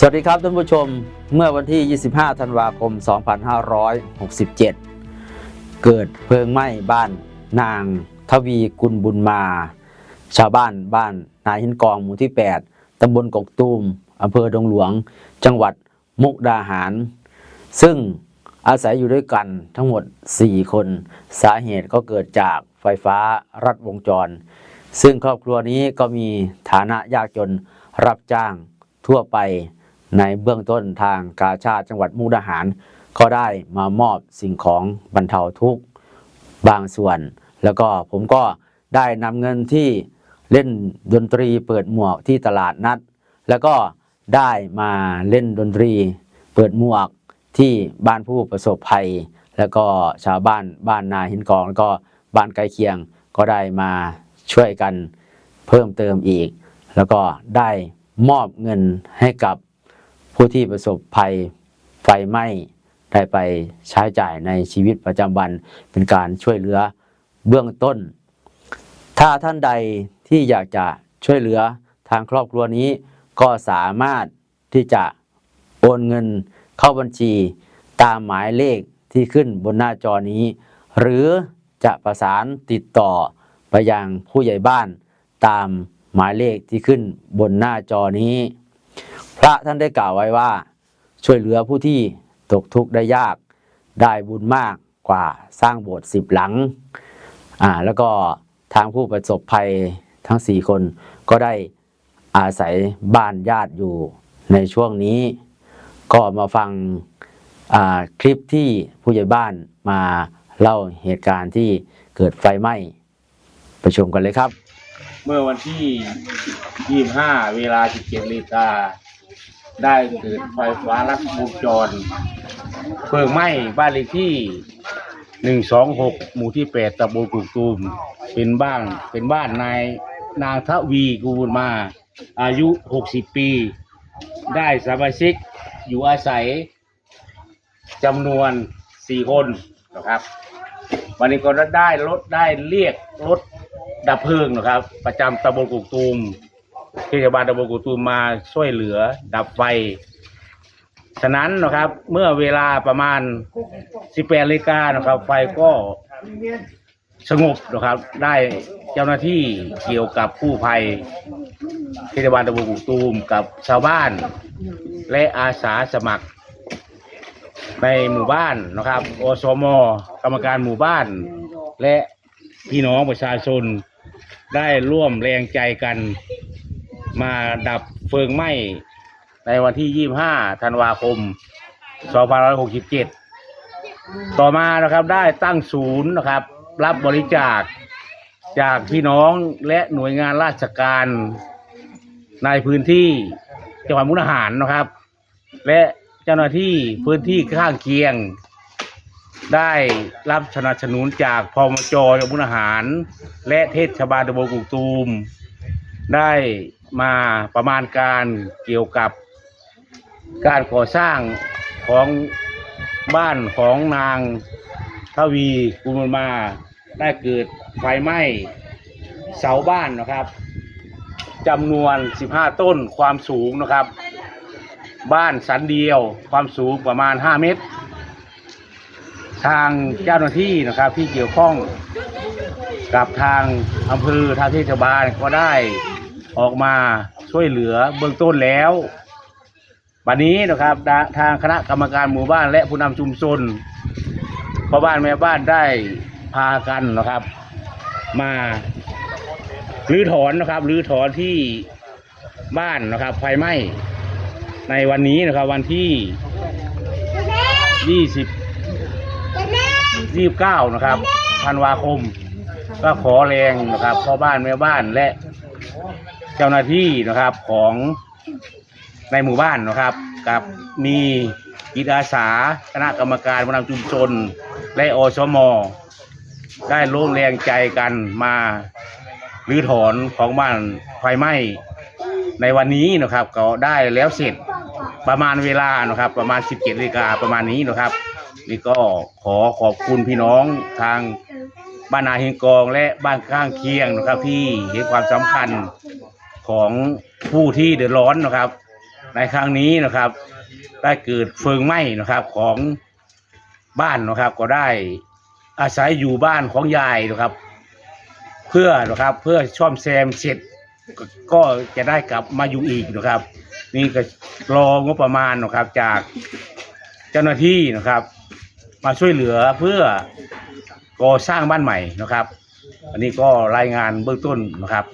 สวัสดีครับท่านผู้ชมเมื่อวันที่ 25 ธันวาคม 2567 เกิดเพลิงไหม้บ้านนางทวีกุลบุญมา ชาวบ้านบ้านนาหินกองหมู่ที่ 8 ตำบลกกตูมอำเภอดงหลวง จังหวัดมุกดาหาร ซึ่งอาศัยอยู่ด้วยกันทั้งหมด 4 คน สาเหตุก็เกิดจากไฟฟ้ารัดวงจร ซึ่งครอบครัวนี้ก็มีฐานะยากจนรับจ้างทั่วไป ในเบื้องต้นทางกาชาติจังหวัดมุกดาหาร ก็ได้มามอบสิ่งของบรรเทาทุกข์บางส่วน แล้วก็ผมก็ได้นำเงินที่เล่นดนตรีเปิดหมวกที่ตลาดนัด แล้วก็ได้มาเล่นดนตรี เปิดหมวกที่บ้านผู้ประสบภัย แล้วก็ชาวบ้านบ้านนาหินกอง แล้วก็บ้านใกล้เคียงก็ได้มาช่วยกันเพิ่มเติมอีก แล้วก็ได้มอบเงินให้กับ ผู้ที่ประสบภัยไฟไหม้ได้ไปใช้จ่ายในชีวิตประจำวันเป็นการช่วยเหลือเบื้องต้น ถ้าท่านใดที่อยากจะช่วยเหลือทางครอบครัวนี้ ก็สามารถที่จะโอนเงินเข้าบัญชีตามหมายเลขที่ขึ้นบนหน้าจอนี้ หรือจะประสานติดต่อไปยังผู้ใหญ่บ้านตามหมายเลขที่ขึ้นบนหน้าจอนี้ พระท่านได้กล่าวไว้ว่า ช่วยเหลือผู้ที่ตกทุกข์ได้ยากได้บุญมากกว่าสร้างโบสถ์สิบหลังอ่าแล้วก็ทางผู้ประสบภัยทั้งสี่คนก็ได้อาศัยบ้านญาติอยู่ในช่วงนี้ ก็มาฟังอ่าคลิปที่ผู้ใหญ่บ้านมาเล่าเหตุการณ์ที่เกิดไฟไหม้ไปชมกันเลยครับ เมื่อวันที่ 25 เวลา 17นาฬิกา ได้เกิดไฟฟ้าลัดวงจร เพลิงไหม้บ้านเลขที่ 126 หมู่ที่ 8ตำบลกุกตูม เป็นบ้านเป็นบ้านนายนางทวีกูลมา อายุ 60 ปี ได้สมาชิกอยู่อาศัยจำนวน 4 คนนะครับ วันนี้ก็ได้รถได้เรียกรถดับเพลิงนะครับ ประจำตำบลกุกตูม เทศบาลตำบลกุตูมมาช่วยเหลือดับไฟ ฉะนั้นนะครับ เมื่อเวลาประมาณ 18นาฬิกานะครับ ไฟก็สงบนะครับ ได้เจ้าหน้าที่เกี่ยวกับผู้ภัยเทศบาลตำบลกุตูมกับชาวบ้าน และอาสาสมัคร ในหมู่บ้านนะครับอสมกรรมการหมู่บ้าน และพี่น้องประชาชนได้ร่วมแรงใจกัน มาดับเพลิงไหม้ในวันที่ 25 ธันวาคม 2567 ต่อมานะครับได้ตั้งศูนย์นะครับ รับบริจาคจากพี่น้องและหน่วยงานราชการในพื้นที่จังหวัดมุกดาหารนะครับ และเจ้าหน้าที่พื้นที่ข้างเคียง ได้รับสนับสนุนจากพมจจังหวัดมุกดาหาร และเทศบาลตำบลกุกตูม ได้ มาประมาณการเกี่ยวกับการก่อสร้างของบ้านของนางทวีกุลมาได้เกิดไฟไหม้เสาบ้านนะครับจำนวน 15 ต้นความสูงนะครับ บ้านสันเดียวความสูงประมาณ 5 เมตร ทางเจ้าหน้าที่นะครับที่เกี่ยวข้องกับทางอำเภอทางเทศบาลก็ได้ ออกมาช่วยเหลือเบื้องต้นแล้ววันนี้นะครับทางคณะกรรมการหมู่บ้านและผู้นำชุมชนพ่อบ้านแม่บ้านได้พากันนะครับ มารื้อถอนนะครับรื้อถอนที่บ้านนะครับ ไฟไหม้ในวันนี้นะครับ วันที่ยี่สิบยี่สิบเก้านะครับธันวาคม ก็ขอแรงนะครับพ่อบ้านแม่บ้านและ เจ้าหน้าที่นะครับของในหมู่บ้านนะครับ กับมีจิตอาสาคณะกรรมการผู้นำชุมชน และอสมได้ร่วมแรงใจกันมารื้อถอนของบ้านไฟไหม้ในวันนี้นะครับ ก็ได้แล้วเสร็จประมาณเวลานะครับ ประมาณ 17นาฬิกาประมาณนี้นะครับ นี่ก็ขอขอบคุณพี่น้องทางบ้านนาเฮงกองและบ้านข้างเคียงนะครับ ที่เห็นความสำคัญ ของผู้ที่เดือดร้อนนะครับ ในครั้งนี้นะครับ ได้เกิดเพลิงไหม้นะครับของบ้านนะครับ ก็ได้อาศัยอยู่บ้านของยายนะครับ เพื่อนะครับเพื่อช่อมแซมเสร็จก็ก็จะได้กลับมาอยู่อีกนะครับ นี่ก็รองบประมาณนะครับจากเจ้าหน้าที่นะครับ มาช่วยเหลือเพื่อก่อสร้างบ้านใหม่นะครับ อันนี้ก็รายงานเบื้องต้นนะครับ